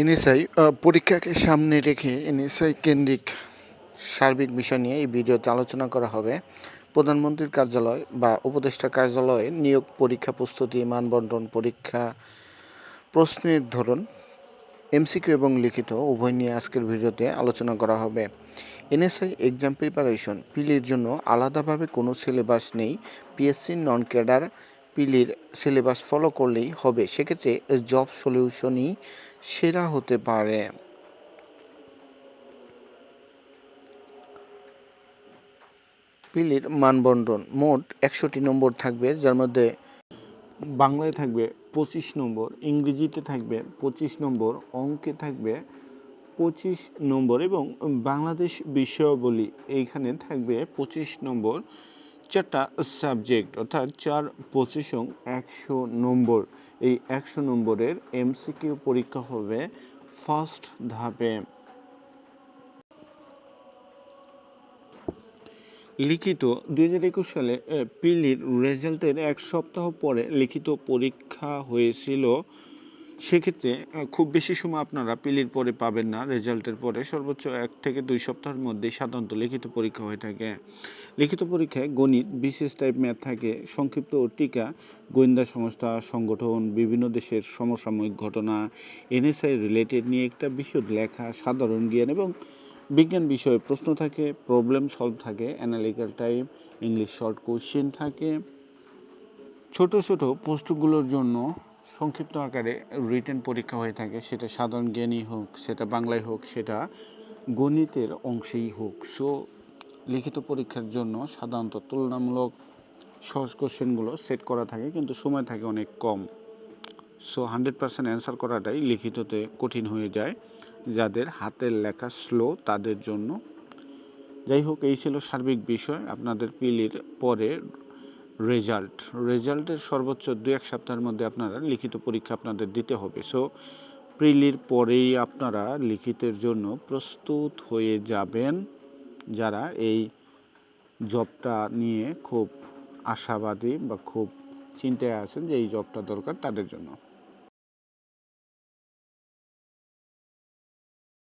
NSI পরীক্ষাকে সামনে রেখে এনএসআই কেন্দ্রিক সার্বিক বিষয় নিয়ে এই ভিডিওতে আলোচনা করা হবে। প্রধানমন্ত্রীর কার্যালয় বা উপদেষ্টা কার্যালয়ে নিয়োগ পরীক্ষা প্রস্তুতি মানবন্টন পরীক্ষা, প্রশ্নের ধরন, এমসিকিউ এবং লিখিত উভয় নিয়ে আজকের ভিডিওতে আলোচনা করা হবে। এনএসআই এক্সাম প্রিপারেশন পিলির জন্য আলাদাভাবে কোনো সিলেবাস নেই। পিএসসি নন ক্যাডার পিলির সিলেবাস ফলো করলেই হবে। সেক্ষেত্রে জব সলিউশনই সেরা হতে পারে। পিলির মানবন্টন মোট একশোটি নম্বর থাকবে, যার মধ্যে বাংলায় থাকবে পঁচিশ নম্বর, ইংরেজিতে থাকবে পঁচিশ নম্বর, অঙ্কে থাকবে পঁচিশ নম্বর এবং বাংলাদেশ বিষয়াবলী এইখানে থাকবে পঁচিশ নম্বর। চারটা সাবজেক্ট অর্থাৎ চার পঁচিশ একশো নম্বর। এই একশো নম্বরের এমসিকিউ পরীক্ষা হবে ফার্স্ট ধাপে। লিখিত দুই হাজার একুশ সালে পিলির রেজাল্টের এক সপ্তাহ পরে লিখিত পরীক্ষা হয়েছিল সেক্ষেত্রে খুব বেশি সময় আপনারা পিলির পরে পাবেন না, রেজাল্টের পরে। সর্বোচ্চ এক থেকে দুই সপ্তাহের মধ্যে সাধারণত লিখিত পরীক্ষা হয়ে থাকে। লিখিত পরীক্ষায় গণিত বিশেষ টাইপ ম্যাথ থাকে, সংক্ষিপ্ত ও টিকা, গোয়েন্দা সংস্থা, সংগঠন, বিভিন্ন দেশের সমসাময়িক ঘটনা এনএসআই রিলেটেড নিয়ে একটা বিশদ লেখা, সাধারণ জ্ঞান এবং বিজ্ঞান বিষয়ে প্রশ্ন থাকে প্রবলেম সলভ থাকে analytical type English short question থাকে। ছোট ছোট পোস্টগুলোর জন্য সংক্ষিপ্ত আকারে রিটেন পরীক্ষা হয়ে থাকে। সেটা সাধারণ জ্ঞানই হোক, সেটা বাংলায় হোক, সেটা গণিতের অংশেই হোক। সো লিখিত পরীক্ষার জন্য সাধারণত তুলনামূলক সহজ কোশ্চেনগুলো সেট করা থাকে, কিন্তু সময় থাকে অনেক কম। সো হান্ড্রেড পার্সেন্ট অ্যান্সার করাটাই লিখিততে কঠিন হয়ে যায়। যাদের হাতের লেখা স্লো তাদের জন্য। যাই হোক, এই ছিল সার্বিক বিষয়। আপনাদের পিলির পরে রেজাল্ট রেজাল্টের সর্বোচ্চ দু এক সপ্তাহের মধ্যে আপনারা লিখিত পরীক্ষা আপনাদের দিতে হবে। সো প্রিলির পরেই আপনারা লিখিতের জন্য প্রস্তুত হয়ে যাবেন যারা এই জবটা নিয়ে খুব আশাবাদী বা খুব চিন্তায় আছেন যে এই জবটা দরকার তাদের জন্য।